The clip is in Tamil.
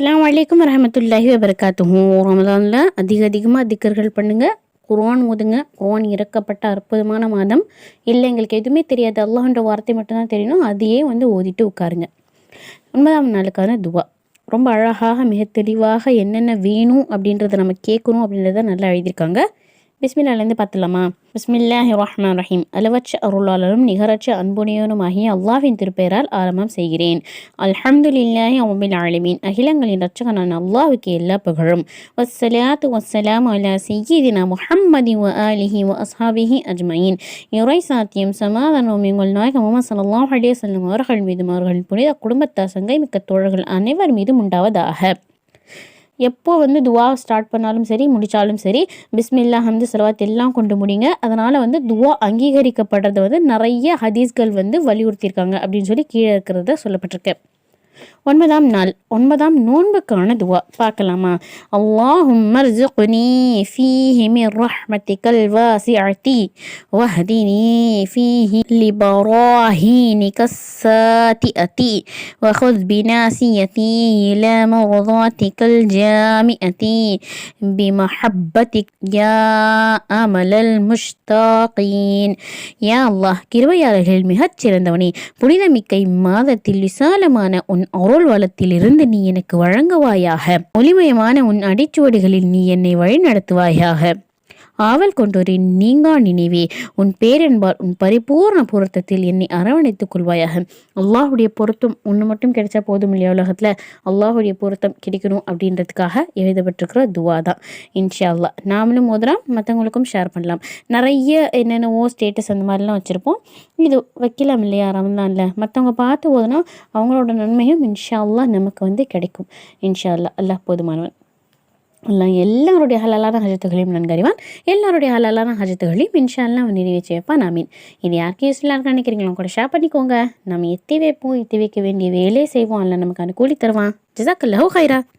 அஸ்லாம் வலைக்கம் வரமத்துல்லாஹி வபரகாத்துஹு ரமதானில் அதிக அதிகமாக திக்கர்கள் பண்ணுங்கள் குர்ஆன் ஓதுங்க. குர்ஆன் இறக்கப்பட்ட அற்புதமான மாதம். இல்லை எங்களுக்கு எதுவுமே தெரியாது. அல்லாஹ்ன்ற வார்த்தை மட்டும்தான் தெரியணும். அதையே வந்து ஓதிட்டு உட்காருங்க. ஒன்பதாம் நாளுக்கான துவா. ரொம்ப அழகாக மிக தெளிவாக என்னென்ன வேணும் அப்படின்றத நம்ம கேட்கணும் அப்படின்றத நல்லா எழுதியிருக்காங்க. பிஸ்மில்லாலேருந்து பார்த்துலாமா பிஸ்மில்லாஹி ரஹ்மான் ரஹீம். அளவற்ற அருளாளரும் நிகரற்ற அன்புடையவனுமாகிய அல்லாஹின் திருப்பெயரால் ஆரம்பம் செய்கிறேன். அல்ஹம்துலில்லாஹி அம்மில் ஆலமீன். அகிலங்களின் ரச்சகனான அல்லாஹுக்கு எல்லா புகழும். வசலாத்து வசலாம் அலா சையீதினா முஹம்மதி வ ஆலிஹி வ அஸ்ஹாபிஹி அஜ்மயின். இறை சாத்தியம் சமாதானம் எங்கள் நாயகம் சல்லாஹ் அலிய அலைஹி அவர்கள் மீதும் அவர்கள் புனித குடும்பத்தார் சங்கை மிக்க தோழர்கள் அனைவர் மீதும் உண்டாவதாக. எப்போ வந்து துவா ஸ்டார்ட் பண்ணாலும் சரி முடித்தாலும் சரி பிஸ்மில்லா ஹம்து சலவாத் எல்லாம் கொண்டு முடிங்க. அதனால் வந்து துவா அங்கீகரிக்கப்படுறது வந்து நிறைய ஹதீஸ்கள் வந்து வலியுறுத்தியிருக்காங்க அப்படின்னு சொல்லி கீழே இருக்கிறத சொல்லப்பட்டிருக்கு. ஒன்பதாம் நாள் ஒன்பதாம் நோன்புக்கான துவா பார்க்கலாமா அல்லாஹும் மர்சுக்னி ஃபீஹி மின் ரஹ்மத்திகல் வாசிஅத்தி வஹ்தினி ஃபீஹி லிபராஹீனிக الساتئة وخذ بناسيتي إلى مرضاتك الجامئة بمحبتك يا أمل المشتاقين யா அல்லாஹ் கிருபையாளர்களில் மிகச் சிறந்தவனே புனிதமிக்க இம்மாதத்தில் விசாலமான உன் அருள் வளத்திலிருந்து நீ எனக்கு வழங்குவாயாக. ஒளிமயமான உன் அடிச்சுவடுகளில் நீ என்னை வழிநடத்துவாயாக. ஆவல் கொண்டோரே நீங்கா நினைவே. உன் பேரன்பால் உன் பரிபூர்ண பொருத்தத்தில் என்னை அரவணைத்துக் கொள்வாயாக. அல்லாஹுடைய பொருத்தம் ஒன்று மட்டும் கிடைச்சா போதும் இல்லையா உலகத்தில்? அல்லாஹுடைய பொருத்தம் கிடைக்கணும் அப்படின்றதுக்காக எழுதப்பட்டிருக்கிற துவா தான். இன்ஷா அல்லா நாமளும் ஓதுறோம் மற்றவங்களுக்கும் ஷேர் பண்ணலாம். நிறைய என்னென்னவோ ஸ்டேட்டஸ் அந்த மாதிரிலாம் வச்சுருப்போம். இது வைக்கலாம் இல்லையா? ரமதானில் மற்றவங்க பார்த்து ஓதுனா அவங்களோட நன்மையும் இன்ஷா அல்லா நமக்கு வந்து கிடைக்கும். இன்ஷா அல்லா அல்லாஹ் போதுமானவன். எல்லாம் எல்லாருடைய ஹலாலான ஹஜத்துகளையும் நன்கறிவான் எல்லாருடைய ஹலாலான ஹஜத்துகளையும் இன்ஷால்லாம் அவன் நிறைவேற்றி வைப்பான் ஆமீன். இது யாருக்கு யூஸ்ஃபுல்லாக இருக்க நினைக்கிறீங்களோ கூட ஷேர் பண்ணிக்கோங்க. நம்ம எத்தி வைப்போம் எத்தி வைக்க வேண்டிய வேலையை செய்வோம். அல்ல நமக்கு அனுகூலி தருவான். ஜிசாக்கல்லாஹு ஹைரா